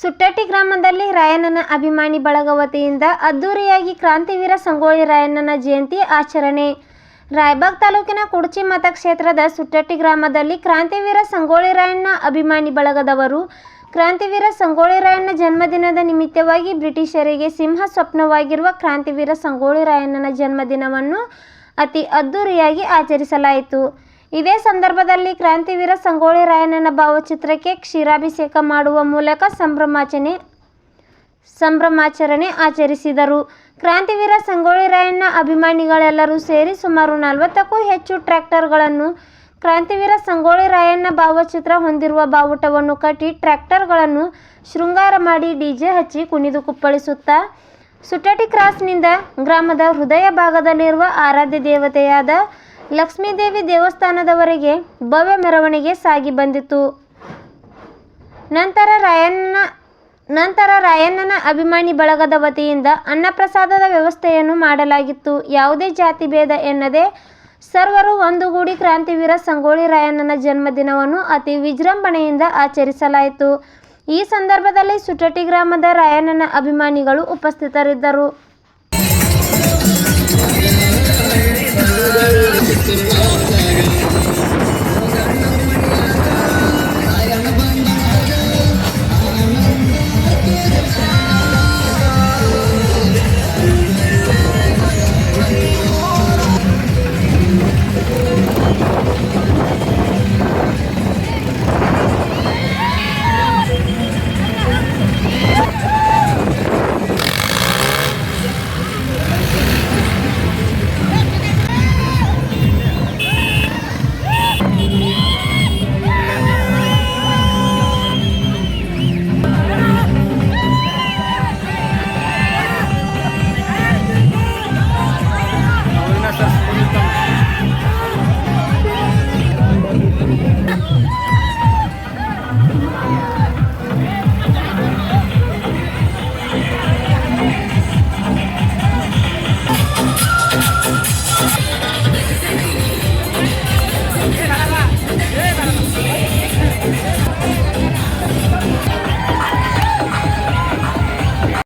ಸುಟ್ಟಟ್ಟಿ ಗ್ರಾಮದಲ್ಲಿ ರಾಯಣ್ಣನ ಅಭಿಮಾನಿ ಬಳಗ ವತಿಯಿಂದ ಅದ್ದೂರಿಯಾಗಿ ಕ್ರಾಂತಿವೀರ ಸಂಗೊಳ್ಳಿ ರಾಯಣ್ಣನ ಜಯಂತಿ ಆಚರಣೆ. ರಾಯಬಾಗ್ ತಾಲೂಕಿನ ಕುಡ್ಚಿ ಮತಕ್ಷೇತ್ರದ ಸುಟ್ಟಟ್ಟಿ ಗ್ರಾಮದಲ್ಲಿ ಕ್ರಾಂತಿವೀರ ಸಂಗೊಳ್ಳಿ ರಾಯಣ್ಣ ಅಭಿಮಾನಿ ಬಳಗದವರು ಕ್ರಾಂತಿವೀರ ಸಂಗೊಳ್ಳಿ ರಾಯಣ್ಣ ಜನ್ಮದಿನದ ನಿಮಿತ್ತವಾಗಿ ಬ್ರಿಟಿಷರಿಗೆ ಸಿಂಹ ಸ್ವಪ್ನವಾಗಿರುವ ಕ್ರಾಂತಿವೀರ ಸಂಗೊಳ್ಳಿ ರಾಯಣ್ಣನ ಜನ್ಮದಿನವನ್ನು ಅತಿ ಅದ್ದೂರಿಯಾಗಿ ಆಚರಿಸಲಾಯಿತು. ಇದೇ ಸಂದರ್ಭದಲ್ಲಿ ಕ್ರಾಂತಿವೀರ ಸಂಗೊಳ್ಳಿ ರಾಯಣ್ಣನ ಭಾವಚಿತ್ರಕ್ಕೆ ಕ್ಷೀರಾಭಿಷೇಕ ಮಾಡುವ ಮೂಲಕ ಸಂಭ್ರಮಾಚರಣೆ ಸಂಭ್ರಮಾಚರಣೆ ಆಚರಿಸಿದರು. ಕ್ರಾಂತಿವೀರ ಸಂಗೊಳ್ಳಿ ರಾಯಣ್ಣ ಅಭಿಮಾನಿಗಳೆಲ್ಲರೂ ಸೇರಿ ಸುಮಾರು ನಲವತ್ತಕ್ಕೂ ಹೆಚ್ಚು ಟ್ರ್ಯಾಕ್ಟರ್ಗಳನ್ನು ಕ್ರಾಂತಿವೀರ ಸಂಗೊಳ್ಳಿ ರಾಯಣ್ಣ ಭಾವಚಿತ್ರ ಹೊಂದಿರುವ ಬಾವುಟವನ್ನು ಕಟ್ಟಿ ಟ್ರ್ಯಾಕ್ಟರ್ಗಳನ್ನು ಶೃಂಗಾರ ಮಾಡಿ ಡಿಜೆ ಹಚ್ಚಿ ಕುಣಿದು ಕುಪ್ಪಳಿಸುತ್ತಾ, ಸುಟಟಿ ಕ್ರಾಸ್ನಿಂದ ಗ್ರಾಮದ ಹೃದಯ ಭಾಗದಲ್ಲಿರುವ ಆರಾಧ್ಯ ದೇವತೆಯಾದ ಲಕ್ಷ್ಮೀದೇವಿ ದೇವಸ್ಥಾನದವರೆಗೆ ಭವ್ಯ ಮೆರವಣಿಗೆ ಸಾಗಿ ಬಂದಿತು. ನಂತರ ರಾಯಣ್ಣನ ನಂತರ ರಾಯಣ್ಣನ ಅಭಿಮಾನಿ ಬಳಗದ ವತಿಯಿಂದ ಅನ್ನಪ್ರಸಾದದ ವ್ಯವಸ್ಥೆಯನ್ನು ಮಾಡಲಾಗಿತ್ತು. ಯಾವುದೇ ಜಾತಿ ಭೇದ ಎನ್ನದೆ ಸರ್ವರು ಒಂದುಗೂಡಿ ಕ್ರಾಂತಿವೀರ ಸಂಗೊಳ್ಳಿ ರಾಯಣ್ಣನ ಜನ್ಮದಿನವನ್ನು ಅತಿ ವಿಜೃಂಭಣೆಯಿಂದ ಆಚರಿಸಲಾಯಿತು. ಈ ಸಂದರ್ಭದಲ್ಲಿ ಸುಟಟಿ ಗ್ರಾಮದ ರಾಯಣ್ಣನ ಅಭಿಮಾನಿಗಳು ಉಪಸ್ಥಿತರಿದ್ದರು.